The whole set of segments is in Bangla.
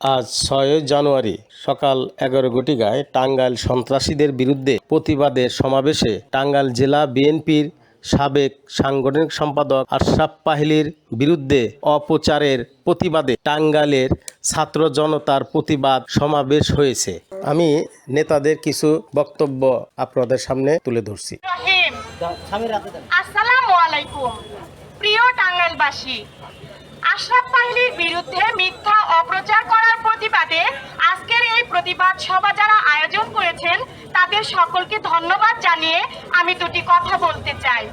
আজ ছয় জানুয়ারি সকাল এগারো ঘটিকায় টাঙ্গাইল সন্ত্রাসীদের বিরুদ্ধে প্রতিবাদের সমাবেশে টাঙ্গাইল জেলা বিএনপির সাবেক সাংগঠনিক সম্পাদক আশরাফ পাহিলির বিরুদ্ধে অপচারের প্রতিবাদে টাঙ্গাইলের ছাত্র জনতার প্রতিবাদ সমাবেশ হয়েছে। আমি নেতাদের কিছু বক্তব্য আপনাদের সামনে তুলে ধরছি। প্রিয় আশরাফ পাহিলির বিরুদ্ধে মিথ্যা অপ্রচার করার প্রতিবাদে আজকের এই প্রতিবাদ সভা যারা আয়োজন করেছেন, তাদের সকলকে ধন্যবাদ জানিয়ে আমি দুটি কথা বলতে চাই।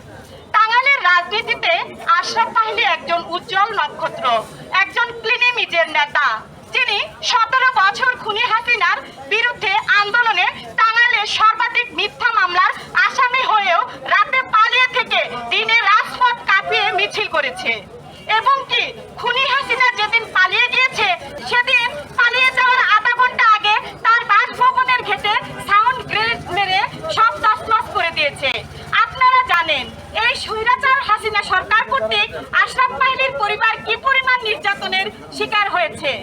টাঙ্গাইলের রাজনীতিতে আশরাফ পাহিলি একজন উজ্জ্বল নক্ষত্র, একজন ক্লিনিমিজের নেতা। যিনি সতেরো বছর খুনি হাসিনার বিরুদ্ধে হয়েছে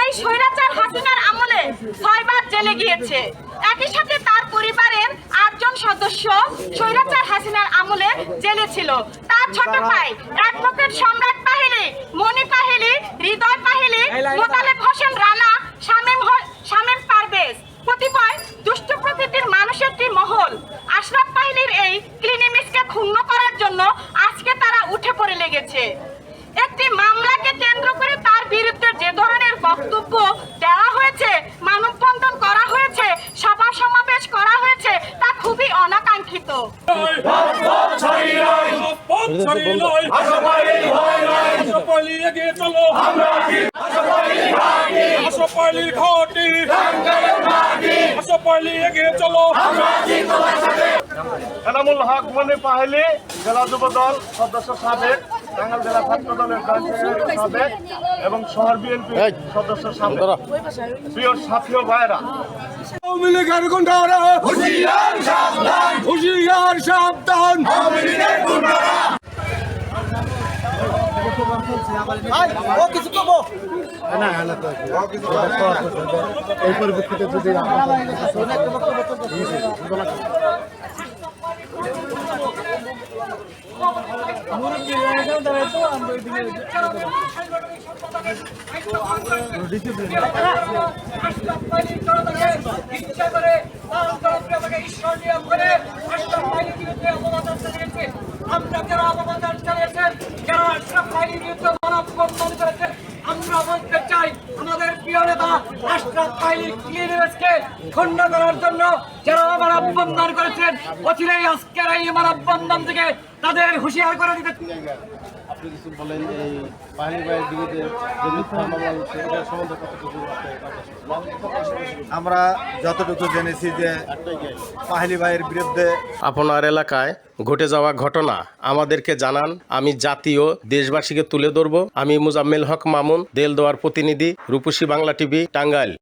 এই স্বৈরাচার হাসিনার আমলে ছয়বার জেলে গিয়েছে। একই সাথে তার পরিবারের আটজন সদস্য স্বৈরাচার হাসিনার আমলে জেলে ছিল। তার ছোট ভাই অ্যাডভোকেট সম্রাট পাহিলি মনি পাহিলি, হৃদয় পাহিলি, মোতালেব হোসেন রানা, শামীম শামীম পারভেজ। কতিপয় দুষ্ট প্রকৃতির মানুষের একটি মহল। আশরাফ পাহিলির এই ক্লিনিমিক্সকে ক্ষুণ্ণ করার জন্য আজকে তারা উঠে পড়ে লেগেছে। একটি তার বিরুদ্ধে যে ধরনের বক্তব্য দেওয়া হয়েছে, মানববন্ধন করা হয়েছে সভা সমাবেশ করা হয়েছে, তা খুবই অনাকাঙ্ক্ষিত। এনামুল হক মনে জেলা যুব দল সদস্য সাবেক টাঙ্গাইল জেলা ছাত্র দলের জয়েন্ট এবং শহর বিএনপি সদস্য প্রিয় সাথী ও ভাইরা আওয়ামী লীগের গুন্ডারা হুশিয়ার সাবধান। হুশিয়ার সাবধান। আমরা যারা অবদান চালিয়েছেন যারা আশরাফ বাহিনীর বিরুদ্ধে মানববন্ধন করেছেন আমরা প্রিয় খণ্ড করার জন্য। যারা মানববন্ধন করেছেন, অচিরেই আজকের এই থেকে তাদের হুঁশিয়ার করে দিতে আপনি কিছু বলেন এই পাহিলি ভাইয়ের বিরুদ্ধে যে মিথ্যা মামলা হচ্ছে এটা সম্বন্ধে কতটুকু আমরা যতটুকু জেনেছি যে পাহিলি ভাইয়ের বিরুদ্ধে আপনার এলাকায় ঘটে যাওয়া ঘটনা আমাদেরকে জানান। আমি জাতীয় দেশবাসীকে তুলে ধরব। আমি মুজাম্মেল হক মামুন দেলদোয়ার প্রতিনিধি রূপসী বাংলা টিভি টাঙ্গাইল।